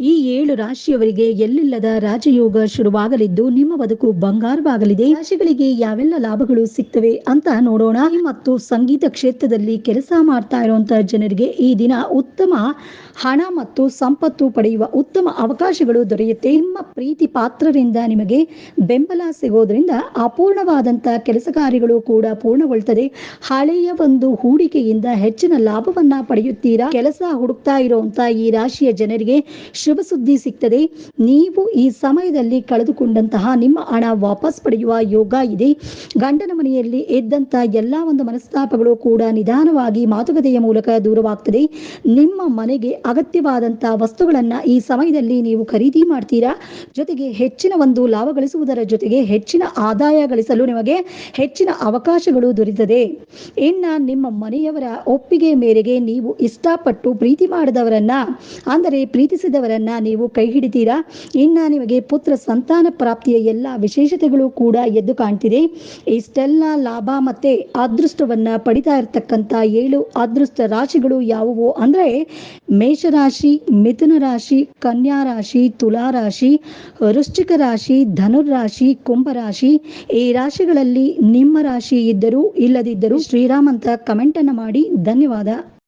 ಈ ಏಳು ರಾಶಿಯವರಿಗೆ ಎಲ್ಲಿಲ್ಲದ ರಾಜಯೋಗ ಶುರುವಾಗಲಿದ್ದು ನಿಮ್ಮ ಬದುಕು ಬಂಗಾರವಾಗಲಿದೆ. ರಾಶಿಗಳಿಗೆ ಯಾವೆಲ್ಲ ಲಾಭಗಳು ಸಿಗ್ತವೆ ಅಂತ ನೋಡೋಣ. ಮತ್ತು ಸಂಗೀತ ಕ್ಷೇತ್ರದಲ್ಲಿ ಕೆಲಸ ಮಾಡ್ತಾ ಇರುವಂತಹ ಜನರಿಗೆ ಈ ದಿನ ಉತ್ತಮ ಹಣ ಮತ್ತು ಸಂಪತ್ತು ಪಡೆಯುವ ಉತ್ತಮ ಅವಕಾಶಗಳು ದೊರೆಯುತ್ತೆ. ನಿಮ್ಮ ಪ್ರೀತಿ ಪಾತ್ರರಿಂದ ನಿಮಗೆ ಬೆಂಬಲ ಸಿಗೋದ್ರಿಂದ ಅಪೂರ್ಣವಾದಂತ ಕೆಲಸ ಕಾರ್ಯಗಳು ಕೂಡ ಪೂರ್ಣಗೊಳ್ತದೆ. ಹಳೆಯ ಒಂದು ಹೂಡಿಕೆಯಿಂದ ಹೆಚ್ಚಿನ ಲಾಭವನ್ನ ಪಡೆಯುತ್ತೀರಾ? ಕೆಲಸ ಹುಡುಕ್ತಾ ಇರುವಂತಹ ಈ ರಾಶಿಯ ಜನರಿಗೆ ಶುಭ ಸುದ್ದಿ ಸಿಗ್ತದೆ. ನೀವು ಈ ಸಮಯದಲ್ಲಿ ಕಳೆದುಕೊಂಡಂತಹ ನಿಮ್ಮ ಹಣ ವಾಪಸ್ ಪಡೆಯುವ ಯೋಗ ಇದೆ. ಗಂಡನ ಮನೆಯಲ್ಲಿ ಎದ್ದಂತ ಎಲ್ಲಾ ಒಂದು ಮನಸ್ತಾಪಗಳು ಕೂಡ ನಿಧಾನವಾಗಿ ಮಾತುಕತೆಯ ಮೂಲಕ ದೂರವಾಗ್ತದೆ. ನಿಮ್ಮ ಮನೆಗೆ ಅಗತ್ಯವಾದಂತಹ ವಸ್ತುಗಳನ್ನ ಈ ಸಮಯದಲ್ಲಿ ನೀವು ಖರೀದಿ ಮಾಡ್ತೀರಾ? ಜೊತೆಗೆ ಹೆಚ್ಚಿನ ಒಂದು ಲಾಭ ಗಳಿಸುವುದರ ಜೊತೆಗೆ ಹೆಚ್ಚಿನ ಆದಾಯ ಗಳಿಸಲು ನಿಮಗೆ ಹೆಚ್ಚಿನ ಅವಕಾಶಗಳು ದೊರೆತದೆ ಇನ್ನ ನಿಮ್ಮ ಮನೆಯವರ ಒಪ್ಪಿಗೆ ಮೇರೆಗೆ ನೀವು ಇಷ್ಟಪಟ್ಟು ಪ್ರೀತಿ ಮಾಡಿದವರನ್ನ, ಅಂದರೆ ಪ್ರೀತಿಸಿದವರನ್ನ ನೀವು ಕೈ ಹಿಡಿತೀರಾ? ಇನ್ನ ನಿಮಗೆ ಪುತ್ರ ಸಂತಾನ ಪ್ರಾಪ್ತಿಯ ಎಲ್ಲ ವಿಶೇಷತೆಗಳು ಕೂಡ ಎದ್ದು ಕಾಣ್ತಿದೆ. ಇಷ್ಟೆಲ್ಲ ಲಾಭ ಮತ್ತೆ ಅದೃಷ್ಟವನ್ನ ಪಡಿತಾ ಇರತಕ್ಕಂತ ಏಳು ಅದೃಷ್ಟ ರಾಶಿಗಳು ಯಾವುವು ಅಂದ್ರೆ ಮೇಷರಾಶಿ, ಮಿಥುನ ರಾಶಿ, ಕನ್ಯಾ ರಾಶಿ, ತುಲಾ ರಾಶಿ, ವೃಶ್ಚಿಕ ರಾಶಿ ಧನುರಾಶಿ ಕುಂಭರಾಶಿ ಈ ರಾಶಿಗಳಲ್ಲಿ ನಿಮ್ಮ ರಾಶಿ ಇದ್ದರೂ ಇಲ್ಲದಿದ್ದರೂ ಶ್ರೀರಾಮ್ ಅಂತ ಕಮೆಂಟ್ ಅನ್ನು ಮಾಡಿ. ಧನ್ಯವಾದ.